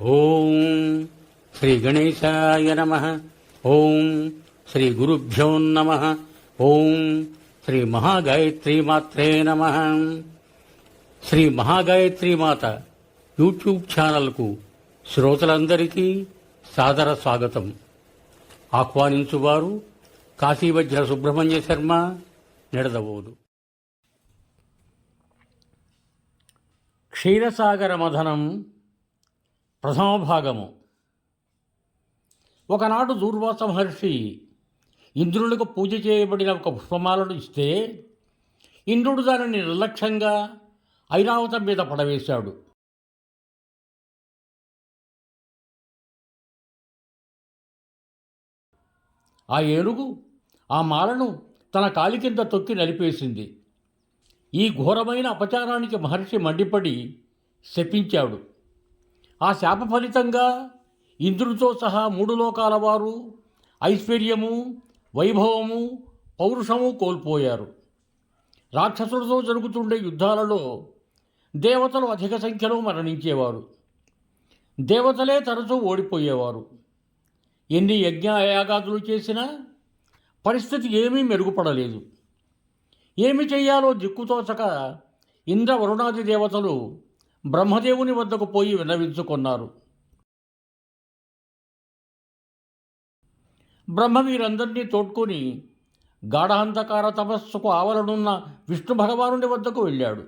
ఓం శ్రీ గణేశాయ నమ. ఓం శ్రీ గురుభ్యో నమ. ఓం శ్రీ మహాగాయత్రి మాత్రే నమ. శ్రీ మహాగాయత్రి మాత యూట్యూబ్ ఛానల్కు శ్రోతలందరికీ సాదర స్వాగతం. ఆహ్వానించువారు కాశీవజ్ర సుబ్రహ్మణ్య శర్మ నిడదవోదు. క్షీరసాగర మథనం ప్రథమ భాగము. ఒకనాడు దూర్వాస మహర్షి ఇంద్రునికి పూజ చేయబడిన ఒక పుష్పమాలను ఇస్తే ఇంద్రుడు దానిని నిర్లక్ష్యంగా ఐరావతం మీద పడవేశాడు. ఆ ఏనుగు ఆ మాలను తన కాలి కింద తొక్కి నలిపేసింది. ఈ ఘోరమైన అపచారానికి మహర్షి మండిపడి శపించాడు. ఆ శాప ఫలితంగా ఇంద్రుడితో సహా మూడు లోకాల వారు ఐశ్వర్యము వైభవము పౌరుషము కోల్పోయారు. రాక్షసులతో జరుగుతుండే యుద్ధాలలో దేవతలు అధిక సంఖ్యలో మరణించేవారు. దేవతలే తరచూ ఓడిపోయేవారు. ఎన్ని యజ్ఞయాగాదులు చేసినా పరిస్థితి ఏమీ మెరుగుపడలేదు. ఏమి చేయాలో దిక్కుతోచక ఇంద్ర వరుణాది దేవతలు బ్రహ్మదేవుని వద్దకు పోయి విన్నవించుకున్నారు. బ్రహ్మ వీరందరినీ తోడ్కొని గాఢహంతకార తపస్సుకు ఆవలనున్న విష్ణు భగవానుని వద్దకు వెళ్ళాడు.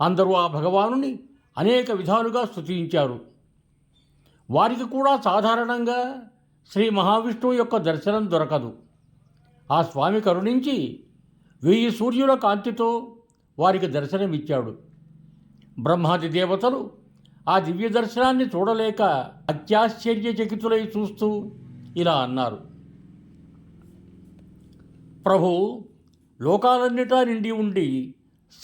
అందరూ ఆ భగవానుని అనేక విధాలుగా స్థుతించారు వారికి కూడా సాధారణంగా శ్రీ మహావిష్ణువు యొక్క దర్శనం దొరకదు. ఆ స్వామి కరుణించి వెయ్యి సూర్యుల కాంతితో వారికి దర్శనమిచ్చాడు. బ్రహ్మాది దేవతలు ఆ దివ్య దర్శనాన్ని చూడలేక అత్యాశ్చర్యచకితులై చూస్తూ ఇలా అన్నారు. ప్రభు లోకాలన్నిటా నిండి ఉండి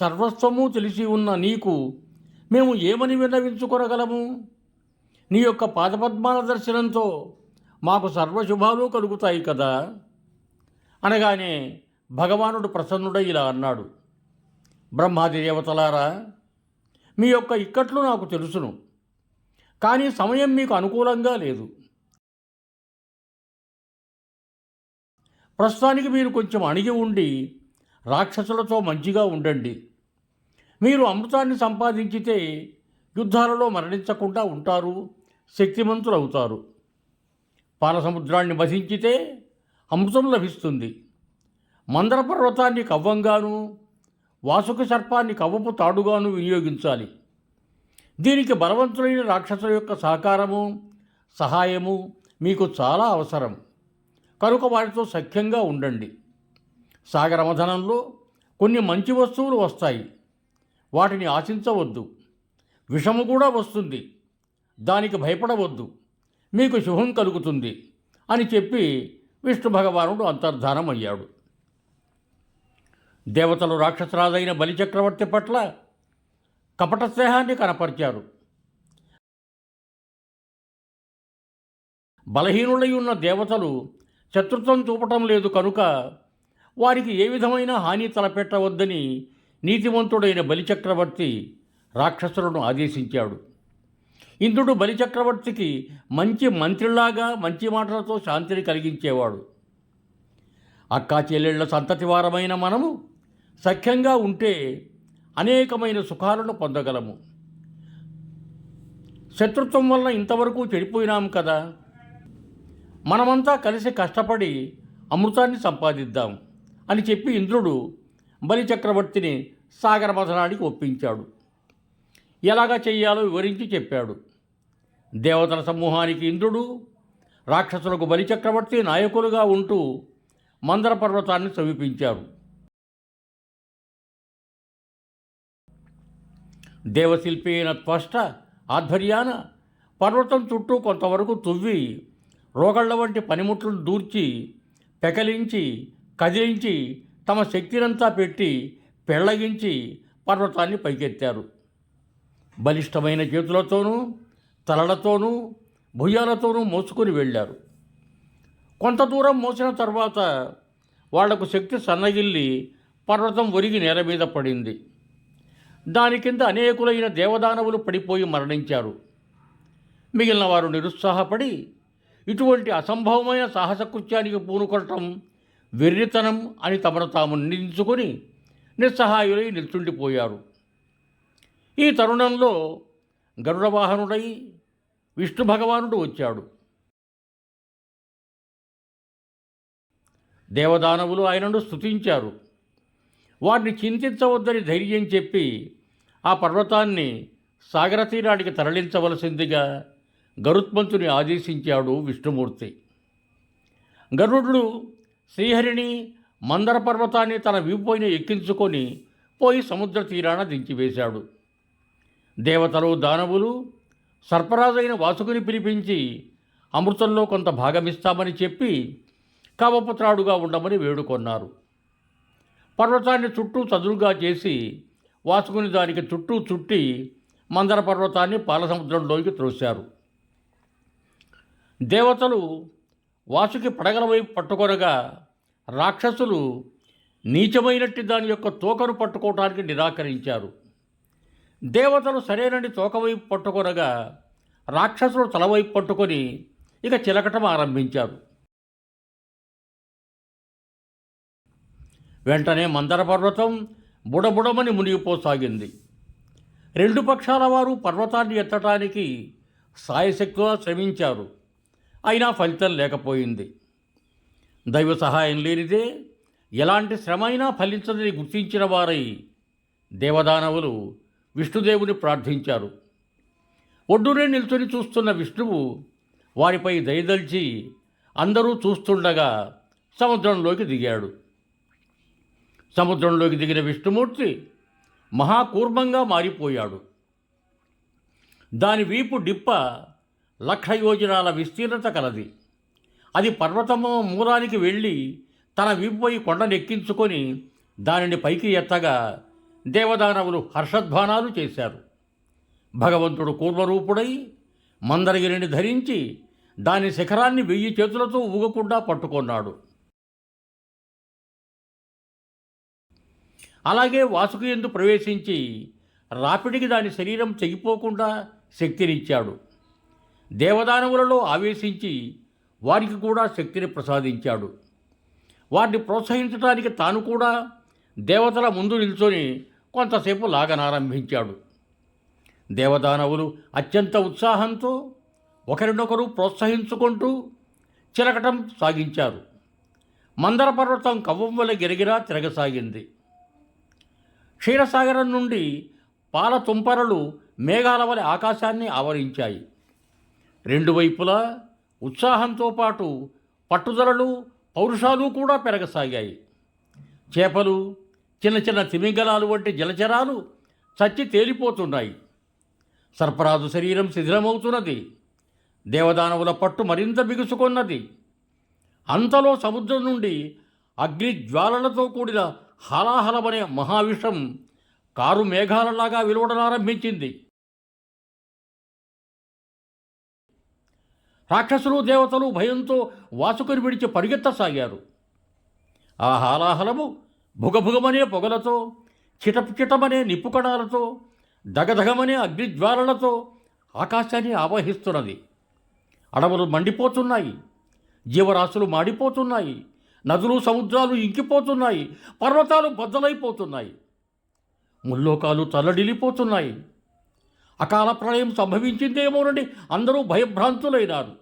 సర్వస్వము తెలిసి ఉన్న నీకు మేము ఏమని విన్నవించుకొనగలము? నీ యొక్క పాదపద్మాల దర్శనంతో మాకు సర్వశుభాలు కలుగుతాయి కదా? అనగానే భగవానుడు ప్రసన్నుడై ఇలా అన్నాడు. బ్రహ్మాది దేవతలారా మీ యొక్క ఇక్కట్లు నాకు తెలుసును. కానీ సమయం మీకు అనుకూలంగా లేదు. ప్రస్తుతానికి మీరు కొంచెం అణిగి ఉండి రాక్షసులతో మంచిగా ఉండండి. మీరు అమృతాన్ని సంపాదించితే యుద్ధాలలో మరణించకుండా ఉంటారు శక్తిమంతులు అవుతారు పాలసముద్రాన్ని వధించితే అమృతం లభిస్తుంది. మందర పర్వతాన్ని కవ్వంగాను వాసుక సర్పాన్ని కవ్వపు తాడుగాను వినియోగించాలి. దీనికి బలవంతులైన రాక్షసుల యొక్క సహకారము సహాయము మీకు చాలా అవసరం. కనుక వారితో సఖ్యంగా ఉండండి. సాగరమధనంలో కొన్ని మంచి వస్తువులు వస్తాయి. వాటిని ఆశించవద్దు. విషము కూడా వస్తుంది. దానికి భయపడవద్దు. మీకు శుభం కలుగుతుంది అని చెప్పి విష్ణు భగవానుడు అంతర్ధానం అయ్యాడు దేవతలు రాక్షసరాజైన బలిచక్రవర్తి పట్ల కపట స్నేహాన్ని కనపరిచారు. బలహీనులై ఉన్న దేవతలు శత్రుత్వం చూపటం లేదు కనుక వారికి ఏ విధమైన హాని తలపెట్టవద్దని నీతివంతుడైన బలిచక్రవర్తి రాక్షసులను ఆదేశించాడు. ఇంద్రుడు బలిచక్రవర్తికి మంచి మంత్రిలాగా మంచి మాటలతో శాంతిని కలిగించేవాడు. అక్కా చెల్లెళ్ళ సంతతి వారమైన మనము సఖ్యంగా ఉంటే అనేకమైన సుఖాలను పొందగలము. శత్రుత్వం వల్ల ఇంతవరకు చెడిపోయినాం కదా. మనమంతా కలిసి కష్టపడి అమృతాన్ని సంపాదిద్దాం అని చెప్పి ఇంద్రుడు బలిచక్రవర్తిని సాగర మథనానికి ఒప్పించాడు. ఎలాగా చెయ్యాలో వివరించి చెప్పాడు. దేవతల సమూహానికి ఇంద్రుడు రాక్షసులకు బలిచక్రవర్తి నాయకులుగా ఉంటూ మందర పర్వతాన్ని సమీపించారు దేవశిల్పి అయిన త్వష్ట ఆధ్వర్యాన పర్వతం చుట్టూ కొంతవరకు తువ్వి రోగళ్ళ వంటి పనిముట్లను దూర్చి పెకలించి కదిలించి తమ శక్తినంతా పెట్టి పెళ్ళగించి పర్వతాన్ని పైకెత్తారు. బలిష్టమైన చేతులతోనూ తలలతోనూ భుజాలతోనూ మోసుకొని వెళ్ళారు. కొంత దూరం మోసిన తర్వాత వాళ్ళకు శక్తి సన్నగిల్లి పర్వతం ఒరిగి నేల మీద పడింది. దాని కింద అనేకులైన దేవదానవులు పడిపోయి మరణించారు. మిగిలిన వారు నిరుత్సాహపడి ఇటువంటి అసంభవమైన సాహసకృత్యానికి పూనుకొనటం వెర్రితనం అని తమను తాము నిందించుకొని నిస్సహాయులై నిల్చుండిపోయారు. ఈ తరుణంలో గరుడవాహనుడై విష్ణు భగవానుడు వచ్చాడు. దేవదానవులు ఆయనను స్తుతించారు. వారిని చింతించవద్దని ధైర్యం చెప్పి ఆ పర్వతాన్ని సాగర తీరానికి తరలించవలసిందిగా గరుత్మంతుని ఆదేశించాడు విష్ణుమూర్తి. గరుడు శ్రీహరిని మందర పర్వతాన్ని తన వీపుపైన ఎక్కించుకొని పోయి సముద్ర తీరాన దించివేశాడు. దేవతలు దానవులు సర్పరాజైన వాసుకుని పిలిపించి అమృతంలో కొంత భాగమిస్తామని చెప్పి కామపుత్రాడుగా ఉండమని వేడుకొన్నారు. పర్వతాన్ని చుట్టూ చదురుగా చేసి వాసుకుని దానికి చుట్టూ చుట్టి మందర పర్వతాన్ని పాలసముద్రంలోకి త్రోశారు. దేవతలు వాసుకి పడగల వైపు పట్టుకొనగా రాక్షసులు నీచమైనట్టు దాని యొక్క తోకను పట్టుకోవటానికి నిరాకరించారు. దేవతలు సరేనని తోకవైపు పట్టుకొనగా రాక్షసులు తలవైపు పట్టుకొని ఇక చిలకటం ఆరంభించారు. వెంటనే మందర పర్వతం బుడబుడమని మునిగిపోసాగింది. రెండు పక్షాల వారు పర్వతాన్ని ఎత్తటానికి సాయశక్తిగా శ్రమించారు. అయినా ఫలితం లేకపోయింది. దైవ సహాయం లేనిదే ఎలాంటి శ్రమ అయినా ఫలించదని గుర్తించిన వారై దేవదానవులు విష్ణుదేవుని ప్రార్థించారు. ఒడ్డునే నిల్చొని చూస్తున్న విష్ణువు వారిపై దయదల్చి అందరూ చూస్తుండగా సముద్రంలోకి దిగాడు. సముద్రంలోకి దిగిన విష్ణుమూర్తి మహాకూర్మంగా మారిపోయాడు. దాని వీపు డిప్ప లక్ష యోజనాల విస్తీర్ణత కలది. అది పర్వతము మూలానికి వెళ్ళి తన వీపుపై కొండనెక్కించుకొని దానిని పైకి ఎత్తగా దేవదానవులు హర్షధ్వానాలు చేశారు. భగవంతుడు కూర్మరూపుడై మందరగిరిని ధరించి దాని శిఖరాన్ని వెయ్యి చేతులతో ఊగకుండా పట్టుకున్నాడు. అలాగే వాసుకు ఎందు ప్రవేశించి రాపిడికి దాని శరీరం తెగిపోకుండా శక్తినిచ్చాడు. దేవదానవులలో ఆవేశించి వారికి కూడా శక్తిని ప్రసాదించాడు. వారిని ప్రోత్సహించడానికి తాను కూడా దేవతల ముందు నిల్చొని కొంతసేపు లాగనారంభించాడు. దేవదానవులు అత్యంత ఉత్సాహంతో ఒకరినొకరు ప్రోత్సహించుకుంటూ చిలకటం సాగించారు. మందర పర్వతం కవ్వం వల్ల గిరగిరా తిరగసాగింది. క్షీరసాగరం నుండి పాల తుంపరలు మేఘాల వలె ఆకాశాన్ని ఆవరించాయి. రెండు వైపులా ఉత్సాహంతో పాటు పట్టుదలలు పౌరుషాలు కూడా పెరగసాగాయి. చేపలు చిన్న చిన్న తిమింగలాలు వంటి జలచరాలు చచ్చి తేలిపోతున్నాయి. సర్పరాజు శరీరం శిథిలమవుతున్నది. దేవదానవుల పట్టు మరింత బిగుసుకొన్నది. అంతలో సముద్రం నుండి అగ్ని జ్వాలలతో కూడిన హలాహలమనే మహావిషం కారు మేఘాలలాగా వెలువడనారంభించింది రాక్షసులు దేవతలు భయంతో వాసుకుని విడిచి పరిగెత్తసాగారు. ఆ హాలాహలము భుగభుగమనే పొగలతో చిటచిటమనే నిప్పుకణాలతో దగదగమనే అగ్నిజ్వాలలతో ఆకాశాన్ని ఆవహిస్తున్నది. అడవులు మండిపోతున్నాయి జీవరాశులు మాడిపోతున్నాయి. నదులు సముద్రాలు ఇంకిపోతున్నాయి పర్వతాలు బద్దలైపోతున్నాయి. ముల్లోకాలు తల్లడిల్లిపోతున్నాయి. అకాల ప్రళయం సంభవించిందేమోనని అందరూ భయభ్రాంతులైనారు.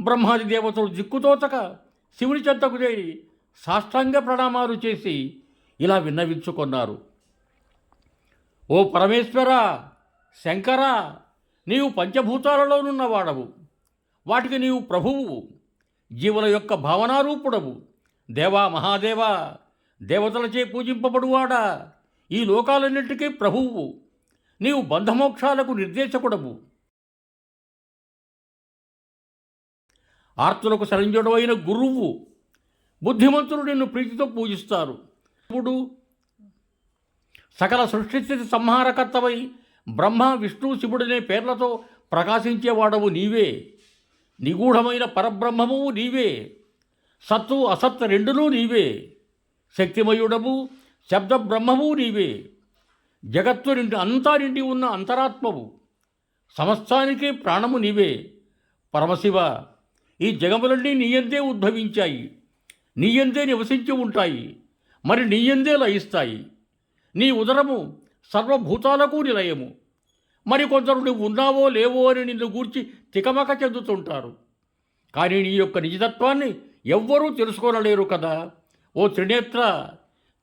బ్రహ్మాది దేవతలు దిక్కుతోచక శివుని చెంతకు చేరి సాష్టాంగ ప్రణామాలు చేసి ఇలా విన్నవించుకున్నారు. ఓ పరమేశ్వర శంకర నీవు పంచభూతాలలోనున్నవాడవు వాటికి నీవు ప్రభువు జీవుల యొక్క భావనారూపుడవు. దేవా మహాదేవా దేవతలచే పూజింపబడువాడా. ఈ లోకాలన్నింటికీ ప్రభువు. నీవు బంధమోక్షాలకు నిర్దేశకుడవు. ఆర్తులకు సరంజుడమైన గురువు. బుద్ధిమంతులు నిన్ను ప్రీతితో పూజిస్తారు. ఇప్పుడు సకల సృష్టిస్థితి సంహారకర్తవై బ్రహ్మ విష్ణు శివుడనే పేర్లతో ప్రకాశించేవాడవు నీవే. నిగూఢమైన పరబ్రహ్మము నీవే. సత్తు అసత్ రెండునూ నీవే. శక్తిమయుడము శబ్దబ్రహ్మము నీవే. జగత్తు నిండి అంతా నిండి ఉన్న అంతరాత్మవు. సమస్తానికి ప్రాణము నీవే. పరమశివ ఈ జగములన్నీ నీయందే ఉద్భవించాయి. నీయందే నివసించి ఉంటాయి. మరి నీయందే లయిస్తాయి. నీ ఉదరము సర్వభూతాలకు నిలయము. మరి కొందరు నువ్వు ఉన్నావో లేవో అని నిన్ను గూర్చి తికమక చెందుతుంటారు కానీ నీ యొక్క నిజతత్వాన్ని ఎవ్వరూ తెలుసుకోనలేరు కదా. ఓ త్రినేత్ర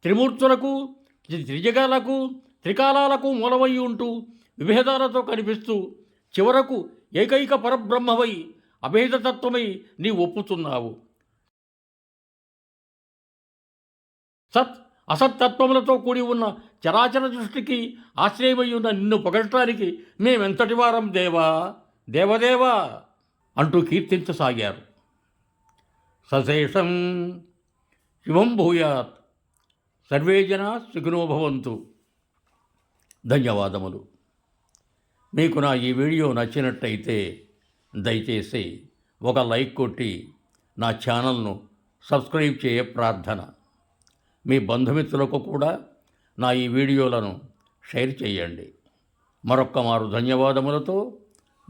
త్రిమూర్తులకు త్రిజగాలకు త్రికాలాలకు మూలమై ఉంటూ విభేదాలతో కనిపిస్తూ చివరకు ఏకైక పరబ్రహ్మవై అభేదతత్వమై నీ ఒప్పుతున్నావు. సత్ అసత్తత్వములతో కూడి ఉన్న చరాచర దృష్టికి ఆశ్రయమై ఉన్న నిన్ను పొగడటానికి మేమెంతటి వారం దేవా? దేవదేవా అంటూ కీర్తించసాగారు. సశేషం శివం భూయాత్. సర్వే జనా ధన్యవాదములు. మీకు నా ఈ వీడియో నచ్చినట్టయితే దయచేసి ఒక లైక్ కొట్టి నా ఛానల్ను సబ్స్క్రైబ్ చేయ ప్రార్థన. మీ బంధుమిత్రులకు కూడా నా ఈ వీడియోలను షేర్ చేయండి. మరొక్క మారు ధన్యవాదములతో